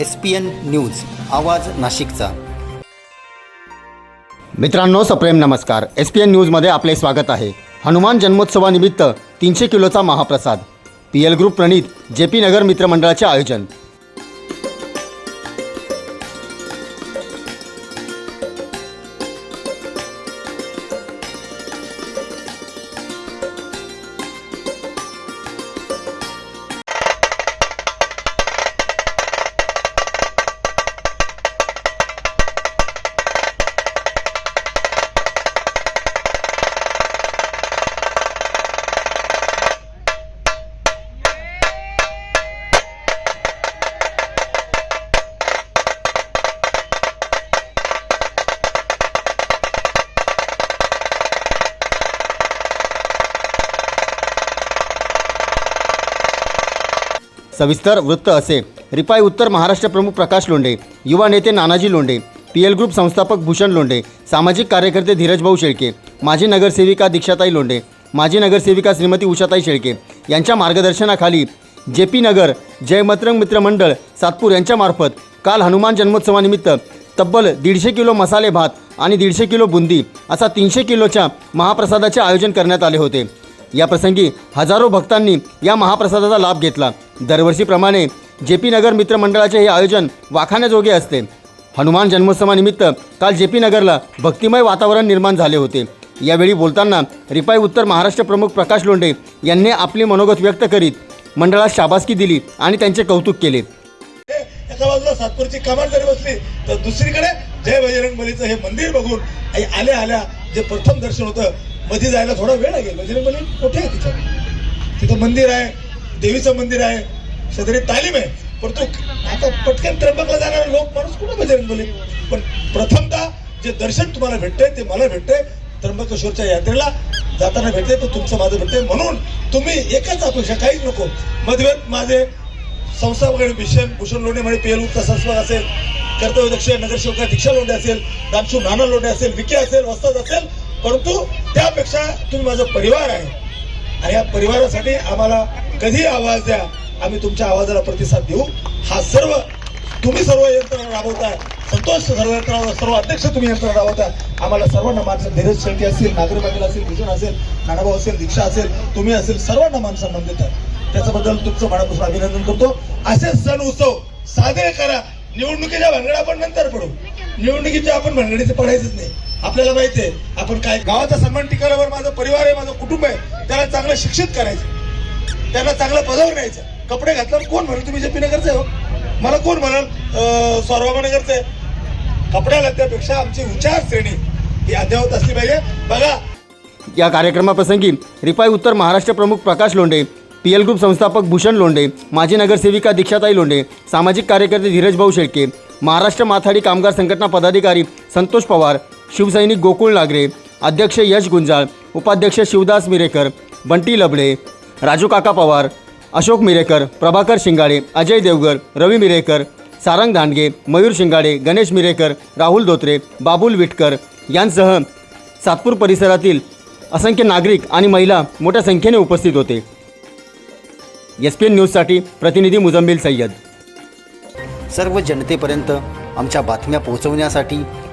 S P N news आवाज नाशिकचा. मित्रांनो सप्रेम नमस्कार. एस पी एन न्यूजमध्ये आपले स्वागत आहे. हनुमान जन्मोत्सवानिमित्त तीनशे किलोचा महाप्रसाद. पी एल ग्रुप प्रणित जे पी नगर मित्रमंडळाचे आयोजन. सविस्तर वृत्त असे. रिपाई उत्तर महाराष्ट्र प्रमुख प्रकाश लोंढे युवा नेते Nanaji Londhe P L group संस्थापक भूषण लोंढे सामाजिक कार्यकर्ते धीरजभाऊ शेळके माजी नगरसेविका दीक्षाताई लोंढे माजी नगरसेविका श्रीमती उषाताई शेळके यांच्या मार्गदर्शनाखाली जे पी नगर जयमत्रंग मित्रमंडळ सातपूर यांच्यामार्फत काल हनुमान जन्मोत्सवानिमित्त तब्बल दीडशे किलो मसाले भात आणि दीडशे किलो बुंदी असा तीनशे किलोच्या महाप्रसादाचे आयोजन करण्यात आले होते. या प्रसंगी हजारो भक्तांनी या महाप्रसादाचा लाभ घेतला. दरवर्षीप्रमाणे जे पी नगर मित्रमंडळाचे हे आयोजन वाखाण्याजोगे असते. हनुमान जन्मोत्सवानिमित्त काल जे पी नगरला भक्तिमय वातावरण निर्माण झाले होते. यावेळी बोलताना रिपाई उत्तर महाराष्ट्र प्रमुख प्रकाश लोंढे यांनी आपले मनोगत व्यक्त करीत मंडळात शाबासकी दिली आणि त्यांचे कौतुक केले. एका बाजूला सातपूरची कमान जरी बसली तर दुसरीकडे जय बजरंग बलीचं हे मंदिर बघून आल्या आल्या जे प्रथम दर्शन होतं मध्ये जायला थोडा वेळ लागेल. बजरंग बली कुठे आहे तिथं. तिथं मंदिर आहे देवीचं मंदिर आहे सदरी तालीम आहे. पण तो आता पटकन त्र्यंबकला जाणारे लोक माणूस कुठे बजरंग बोले? पण प्रथमतः जे दर्शन तुम्हाला भेटतंय ते मला भेटतंय. त्र्यंबकेश्वरच्या यात्रेला जाताना भेटते तर तुमचं माझं भेटते म्हणून तुम्ही एकच अपेक्षा काहीच नको. मधव्यात माझे संस्था वगैरे भीषण भूषण लोणे म्हणजे पी एल असेल संस्था असेल कर्तव्यदक्ष नगरसेवका दीक्षा लोंढे असेल दामशू नाना लोंढे असेल विके असेल वस्ताद असेल परंतु त्यापेक्षा तुम्ही माझा परिवार आहे. आणि या परिवारासाठी आम्हाला कधी आवाज द्या आम्ही तुमच्या आवाजाला प्रतिसाद देऊ. हा सर्व तुम्ही सर्व यंत्रणा राबवताय. संतोष सर्व यंत्रणा सर्व अध्यक्ष तुम्ही यंत्रणा राबवताय. आम्हाला सर्वांना माणसं धीरज शेळके असतील नागरी पाटील असेल भूषण असेल नानाभाऊ असेल दीक्षा असेल तुम्ही असेल सर्वांना मान सन्मान आहे त्याच्याबद्दल तुमचं मनापासून अभिनंदन करतो. असे सण उत्सव साजरे करा. निवडणुकीच्या भानगड्या आपण नंतर पडू. निवडणुकीच्या आपण भानगडीचे पडायचंच नाही. आपल्याला माहिती आहे आपण काय गावाचा सन्मान टिकाऱ्यावर माझा परिवार आहे माझं कुटुंब आहे त्याला चांगलं शिक्षित करायचं. त्यांना चांगलं पदावर न्यायचं. कपडे घातल्यावर कोण म्हणेल? तुम्ही जे पी नगरचे हो. मला कोण म्हणाल? सौरभानगरचे नगरचे. कपड्या त्यापेक्षा आमची विचार श्रेणी ही अद्यावत असली पाहिजे. बघा. या कार्यक्रमाप्रसंगी रिपाई उत्तर महाराष्ट्र प्रमुख Prakash Londhe P L group संस्थापक भूषण लोंढे माजी नगरसेविका दीक्षाताई लोंढे सामाजिक कार्यकर्ते धीरजभाऊ शेळके महाराष्ट्र माथाडी कामगार संघटना पदाधिकारी संतोष पवार शिवसैनिक गोकुळ नागरे अध्यक्ष यश गुंजाळ उपाध्यक्ष शिवदास मिरेकर बंटी लबडे राजू काका पवार अशोक मिरेकर प्रभाकर शिंगाडे अजय देवगर रवी मिरेकर सारंग दांडगे मयूर शिंगाडे गणेश मिरेकर राहुल धोत्रे बाबुल विटकर यांसह सातपूर परिसरातील असंख्य नागरिक आणि महिला मोठ्या संख्येने उपस्थित होते. एस पी एन न्यूजसाठी प्रतिनिधी मुजम्मिल सय्यद. सर्व जनतेपर्यंत आमच्या बातम्या पोहोचवण्यासाठी